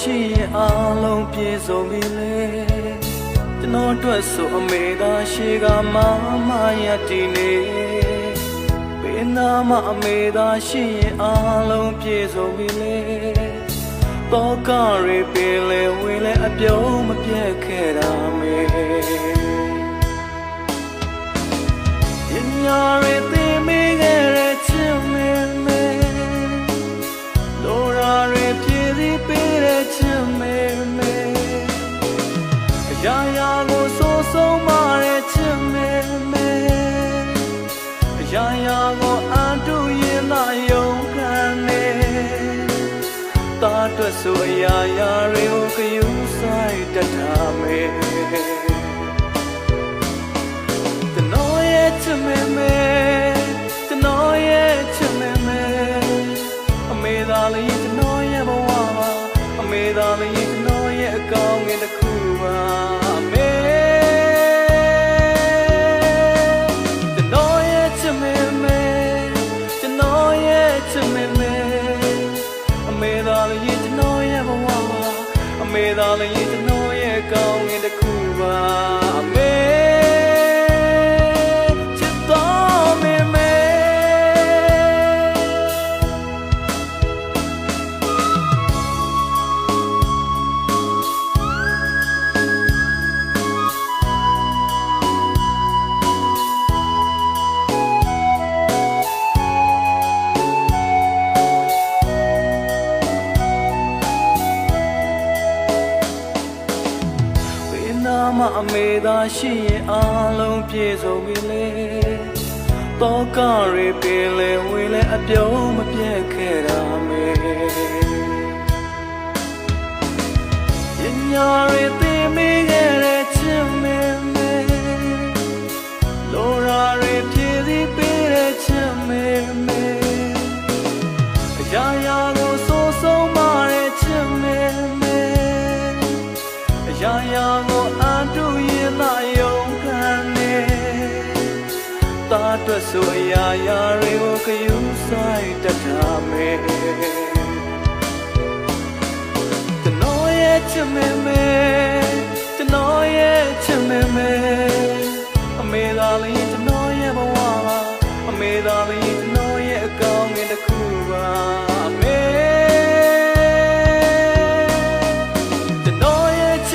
ရှိရင်အားလုံးပြည့်စုံပြီလေကျွန်တော်အတွက်ဆိုအမေသာရှိကမမရတည်နေဘယ်နာမအမေသာရှိရင်အားလုံးပြည့်စုံပြီလေတော့ကရေပင်လေဝင်လေအပြုံးမပြတ်ခဲ့တာ တာအတွက်ဆိုအရာရာတွေကိုခယူဆိုင်တတ်တာမေတနော်ရဲ့ချစ်မေမေတနော်ရဲ့ချစ်မေမေအမေသာလေးကျွန်တော်ရဲ့ဘဝပါအမေသာလေးကျွန်တော်ရဲ့အကောင်းငယ်တစ်ခု မအမေသာရှိရင်အားလုံးပြည့်စုံပြီလေတော့ကရေပင်လေဝင်လေအပြုံးမပြတ်ခဲ့တာမေညညာရေသိမိ အရာရာကိုအန်တူရင်သာယုံခံနေတာအတွက်ဆိုအရာရာတွေကိုခယူဆိုင်တတ်တာမေကျွန်တော်ရဲ့ချစ်မေမေကျွန်တော်ရဲ့ချစ်မေမေအမေသာလေးကျွန်တော်ရဲ့ဘဝပါအမေသာလေးကျွန်တော်ရဲ့အကောင်းငယ်တစ်ခုပါ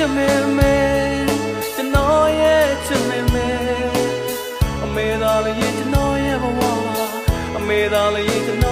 ချစ်မေမေကျွန်တော်ရဲ့ချစ်မေမေအမေသာလေးကျွန်တော်ရဲ့ဘဝပါအမေသာလေးကျွန်တော်